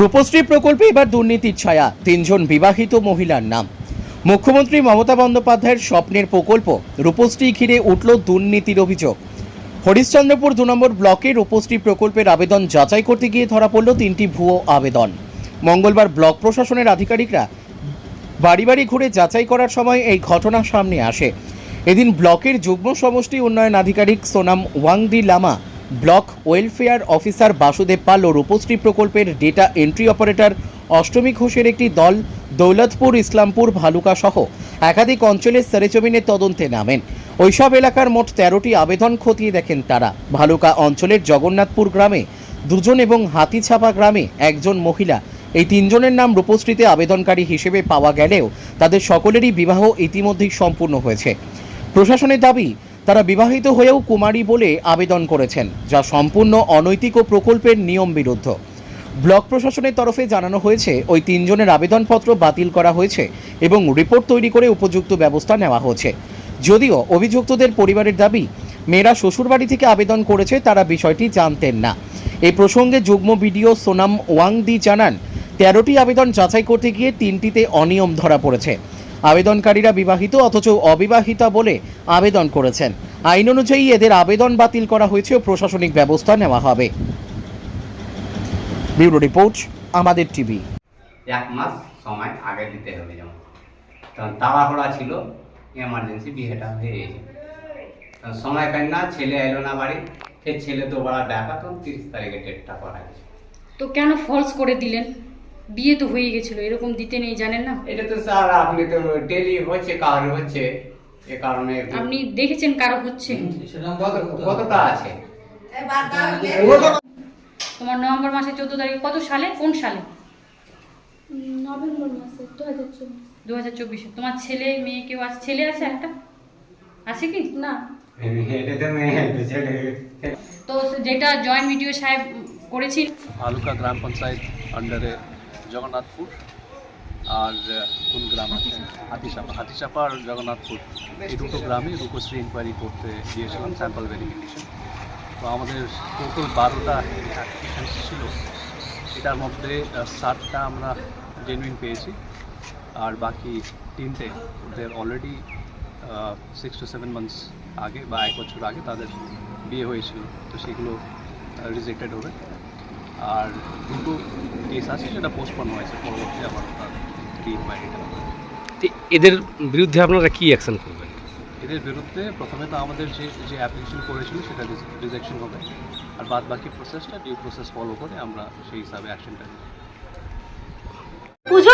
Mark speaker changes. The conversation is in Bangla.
Speaker 1: রূপশ্রী প্রকল্পে এবার দুর্নীতির ছায়া, তিনজন বিবাহিত মহিলার নাম। মুখ্যমন্ত্রী মমতা বন্দ্যোপাধ্যায়ের স্বপ্নের প্রকল্প রূপশ্রী ঘিরে উঠল দুর্নীতির অভিযোগ। হরিশ্চন্দ্রপুর দু নম্বর ব্লকে রূপশ্রী প্রকল্পের আবেদন যাচাই করতে গিয়ে ধরা পড়ল তিনটি ভুয়ো আবেদন। মঙ্গলবার ব্লক প্রশাসনের আধিকারিকরা বাড়ি বাড়ি ঘুরে যাচাই করার সময় এই ঘটনা সামনে আসে। এদিন ব্লকের যুগ্ম সমষ্টি উন্নয়ন আধিকারিক Sonam Wangdi Lama block welfare officer Basudev Pal ও রূপশ্রী প্রকল্পের ডেটা এন্ট্রি অপারেটর অষ্টমী ঘোষের একটি দল দৌলতপুর, ইসলামপুর, ভালুকা সহ একাধিক অঞ্চলের সরেজমিনের তদন্তে নামেন। ওইসব এলাকার মোট তেরোটি আবেদন খতিয়ে দেখেন তারা। ভালুকা অঞ্চলের জগন্নাথপুর গ্রামে দুজন এবং হাতিছাপা গ্রামে একজন মহিলা। এই তিনজনের নাম রূপশ্রীতে আবেদনকারী হিসেবে পাওয়া গেলেও তাদের সকলেরই বিবাহ ইতিমধ্যেই সম্পূর্ণ হয়েছে। প্রশাসনের দাবি তারা বিবাহিত হয়েও কুমারী বলে আবেদন করেছেন, যা সম্পূর্ণ অনৈতিক ও প্রকল্পের নিয়ম বিরুদ্ধ। ব্লক প্রশাসনের তরফে জানানো হয়েছে, ওই তিনজনের আবেদনপত্র বাতিল করা হয়েছে এবং রিপোর্ট তৈরি করে উপযুক্ত ব্যবস্থা নেওয়া হয়েছে। যদিও অভিযুক্তদের পরিবারের দাবি, মেয়েরা শ্বশুরবাড়ি থেকে আবেদন করেছে তারা বিষয়টি জানতেন না। এই প্রসঙ্গে যুগ্ম বিডিও সোনাম ওয়াংদি জানান, তেরোটি আবেদন যাচাই করতে গিয়ে তিনটিতে অনিয়ম ধরা পড়েছে। আবেদনকারীরা বিবাহিত অথচ অবিবাহিতা বলে আবেদন করেছেন। আইন অনুযায়ী এদের আবেদন বাতিল করা হয়েছে ও প্রশাসনিক ব্যবস্থা নেওয়া হবে। ব্যুরো রিপোর্ট আমাদের টিভি।
Speaker 2: এক মাস সময় আগে দিতে হবে যেমন। তখন তাড়াহুড়া ছিল এমার্জেন্সি বিয়েটা হয়ে গেছে। তখন সময় কাল না ছেলে এলো না বাড়ি। ফের ছেলে তো বড়া দেখা তখন তিরিশ তারিখে ডেটটা করা গেছে
Speaker 3: তো কেন ফলস করে দিলেন? বিয়ে তো হয়ে গেছিল এরকম দিতে নেই জানেন না?
Speaker 2: এটা তো স্যার আপনি তো ডেলি হচ্ছে কার হচ্ছে এ কারণে
Speaker 3: আপনি দেখেছেন কারও হচ্ছে?
Speaker 2: কতটা আছে?
Speaker 3: তোমার নভেম্বর মাসের চোদ্দ তারিখ কত সালে? কোন সালে?
Speaker 4: নভেম্বর মাসে দু হাজার চব্বিশ।
Speaker 3: তোমার ছেলে মেয়ে কেউ আছে? ছেলে আছে একটা? আছে কি?
Speaker 4: না।
Speaker 2: তো তো
Speaker 3: যেটা জয়েন্ট ভিডিও সাহেব করেছি
Speaker 5: ভালুকা গ্রাম পঞ্চায়েত আন্ডারে জগন্নাথপুর আর কোন গ্রাম আছে? হাতিসাপা। হাতিসাপা আর জগন্নাথপুর। এই দুটো গ্রামে রূপশ্রী ইনকোয়ারি করতে গিয়েছিলাম স্যাম্পল ভেরিফিকেশন তো আমাদের টোটাল বারোটা ছিল। এটার মধ্যে সাতটা আমরা জেনুইন পেয়েছি। আর বাকি তিনটে, ওদের already six two seven months আগে বা এক বছর আগে তাদের বিয়ে হয়েছিল। তো সেগুলো রিজেক্টেড হবে। আর দুটো কেস আছে সেটা পোস্টপন হয়েছে। পরবর্তী আবার তার ইনকোয়ারিটা
Speaker 6: তো এদের বিরুদ্ধে আপনারা কী অ্যাকশন করবেন?
Speaker 5: এদের বিরুদ্ধে প্রথমে তো আমাদের যে যে অ্যাপ্লিকেশন করেছিল সেটা রিজেকশন হবে। আর বাদ বাকি প্রসেসটা ডিউ প্রসেস ফলো করে আমরা সেই হিসাবে অ্যাকশনটা নিই
Speaker 7: পুজোর